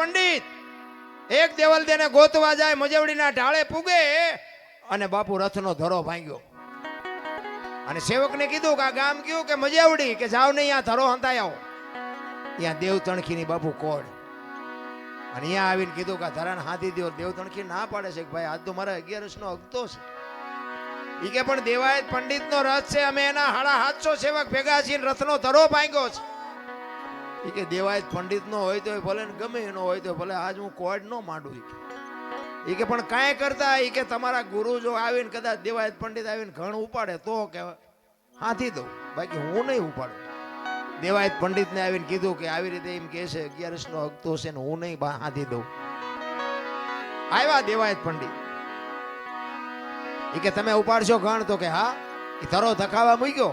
પંડિત. એક દેવલ દેને ગોતવા જાય, મજવડીના ઢાળે પૂગે અને બાપુ રથનો ધરો ભાંગ્યો. અને સેવકને કીધું કે આ ગામ કયું? કે મજેવડી, કે જાવ ને અહીંયા ધરો હંતાઈ આવો. ત્યાં દેવ તણખીની બાપુ કોડ અને અહીંયા આવીને કીધું કે આ ધરાને હાથી દો દેવ તણખી ના પાડે છે કે ભાઈ, આજ તો મારા અગિયારસ નો અગતો છે. ઈ કે પણ દેવાયત પંડિત નો રથ છે, અમે એના હાડા હાથસો સેવક ભેગા છીએ રથનો ધરો ભાંગ્યો છે. ઈ કે દેવાયત પંડિત નો હોય તો ભલે ને ગમે એનો હોય તો ભલે, આજ હું કોડ ન માંડું એ કે. પણ કાંઈ કરતા એ કે તમારા ગુરુ જો આવીને કદાચ દેવાયત પંડિત આવીને ઘણ ઉપાડે તો કે હાથી દઉં, બાકી હું નહીં ઉપાડું. દેવાયત પંડિતને આવીને કીધું કે આવી રીતે એમ કહે છે, અગિયારસ નો હકતો છે ને હું નહીં હાથી દઉં. આવ્યા દેવાયત પંડિત. એ કે તમે ઉપાડશો ઘણ તો કે હા એ ધરો ધકાવા મૂક્યો.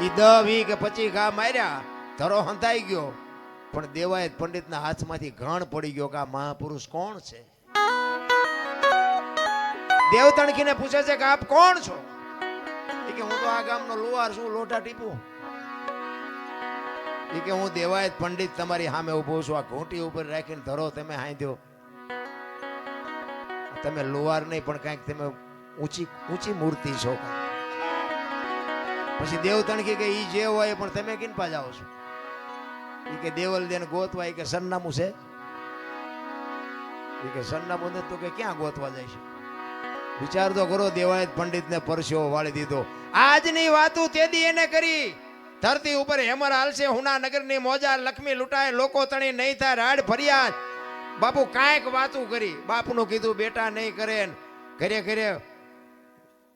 ઈ દહ વી કે પચી ઘા માર્યા, ધરો હંતાઈ ગયો. પણ દેવાયત પંડિતના હાથમાંથી ઘણ પડી ગયો કે આ મહાપુરુષ કોણ છે? દેવ તણખીને પૂછે છે કે આપ કોણ છો? કે હું તો આ ગામનો લુવાર છું લોટા ટીપું. એ કે હું દેવાયત પંડિત તમારી સામે ઊભો છું, આ ઘૂંટી ઉપર રાખીને ધરો તમે હાંધ્યો. તમે લુવાર નહીં, પણ કાંઈક તમે ઊંચી ઊંચી મૂર્તિ છો. પછી દેવ તણખી કે ઈ જે હોય પણ તમે કિનપા જાઓ છો? કે દેવલ દેન ગોતવાય કે સરનામું છે. ઈ કે સરનામું નથી, તો કે ક્યાં ગોતવા જાય છે? વિચાર તો કરો, દેવાયત પંડિતને પરસ્યો વાળી દીધો. આજની વાતું તેદી એને કરી, ધરતી ઉપર હેમર હાલશે હુના નગરની મોજા લક્ષ્મી લૂંટાય, લોકો તણી નહીં થાય, રાડ ફરિયાદ. બાપુ કાંઈક વાતું કરી. બાપનું કીધું, બેટા નહીં કરે. ઘરે ઘરે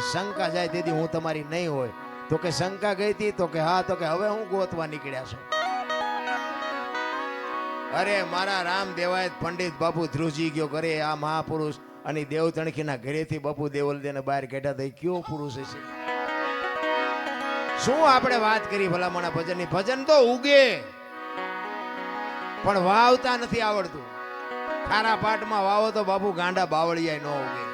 શંકા જાય તેથી હું તમારી નહીં હોય. તો કે શંકા ગઈ હતી, તો કે હા, તો કે હવે હું ગોતવા નીકળ્યા છું. અરે, મારા રામ દેવાય પંડિત બાપુ ધ્રુજી ગયો કરે આ મહાપુરુષ અને દેવ તણખીના ઘરેથી બાપુ દેવલ દેને બહાર કાઢ્યા થઈ કયો પુરુષ છે શું આપણે વાત કરી ભલામણા ભજનની? ભજન તો ઉગે, પણ વાવતા નથી આવડતું. ખારા પાટમાં વાવો તો બાપુ ગાંડા બાવળિયા ન ઉગે.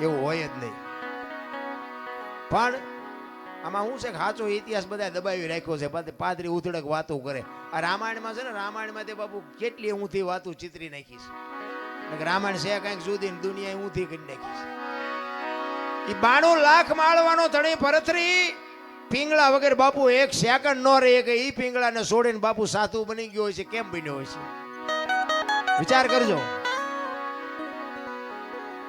એવું હોય જ નહીં. પણ આમાં હું છે કે સાચો ઇતિહાસ બધા દબાવી રાખ્યો છે પાદરી ઉથડક વાતો કરે. આ રામાયણમાં છે ને, રામાયણમાં તે બાપુ કેટલી ઊંધી વાતો ચિતરી નાખી છે. રામાયણ છે કંઈક સુધી દુનિયા ઊંધી કરી નાખી છે. એ બાણું લાખ માળવાનો ધણી પરથરી પિંગળા વગર બાપુ એક સેકન્ડ નો રહે કે એ પિંગળાને છોડીને બાપુ સાધુ બની ગયો હોય છે, કેમ બન્યો હોય છે? વિચાર કરજો.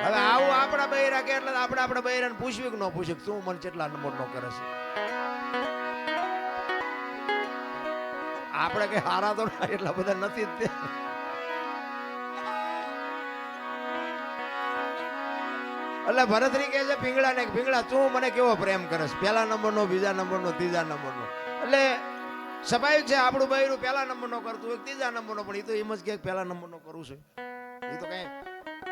હવે આવું આપણા બૈરા કે એટલે આપણે આપણા બૈરાને પૂછવી કે ન પૂછે તું મને કેટલા નંબર નો કરે છે? આપણે કે હારા તો એટલા બધા નથી જ તે. એટલે ભરતરી કહે છે પીંગળા ને પીંગળા તું મને કેવો પ્રેમ કરે કરસ પહેલા નંબરનો બીજા નંબરનો ત્રીજા નંબરનો. એટલે સ્વાભાવિક છે આપણું બૈરું પહેલા નંબરનો કરતું હોય ત્રીજા નંબરનો પણ એ તો એમ જ કે પહેલા નંબરનો કરું છું. એ તો કઈ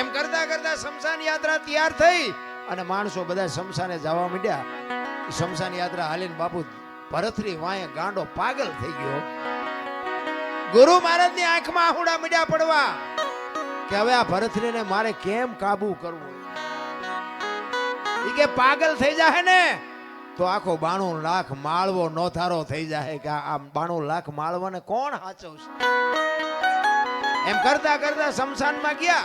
એમ કરતા કરતા શમશાન યાત્રા તૈયાર થઈ અને માણસો બધા શમશાને જવા માંડ્યા. શમશાન યાત્રા હાલીને બાપુ ભરતરી વાંયે ગાંડો પાગલ થઈ ગયો. ગુરુ મહારાજની આંખમાં આહુડા મીડ્યા પડવા કે હવે આ ભરતરીને મારે કેમ કાબુ કરવો? એ કે પાગલ થઈ જાય ને તો આખો બાણું લાખ માળવો નોથારો થઈ જાય કે આ બાણું લાખ માળવાને કોણ હાચવશે? એમ કરતા કરતા શમશાનમાં ગયા.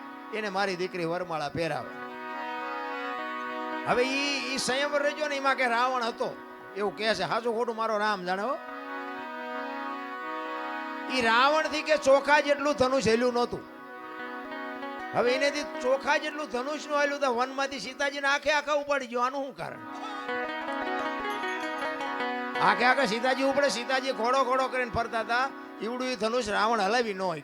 એને મારી દીકરી વરમાળા પહેરાવે. હવે ઈ ઈ સંયમ રચ્યો ને, એમાં કે રાવણ હતો. એવું કહે છે સાચું ખોટું મારો રામ જાણે ઈ રાવણથી કે ચોખા જેટલું ધનુષ હેલ્યું નહોતું. હવે એનેથી ચોખા જેટલું ધનુષનું હેલ્યું તો વનમાંથી સીતાજીને આખે આખા ઉપાડી ગયો. આનું શું કારણ? આખે આખે સીતાજી ઉપડે, સીતાજી ઘોડો ઘોડો કરીને ફરતા હતા. એવડું એ ધનુષ રાવણ હલાવી ન હોય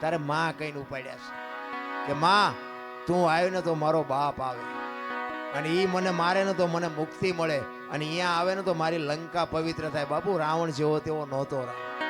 તારે માં કહીને ઉપાડ્યા છે કે, માં, તું આવ્યો ને તો મારો બાપ આવે. અને એ મને મારે ને તો મને મુક્તિ મળે. અને અહીંયા આવે ને તો મારી લંકા પવિત્ર થાય. બાપુ, રાવણ જેવો તેવો નહોતો રામ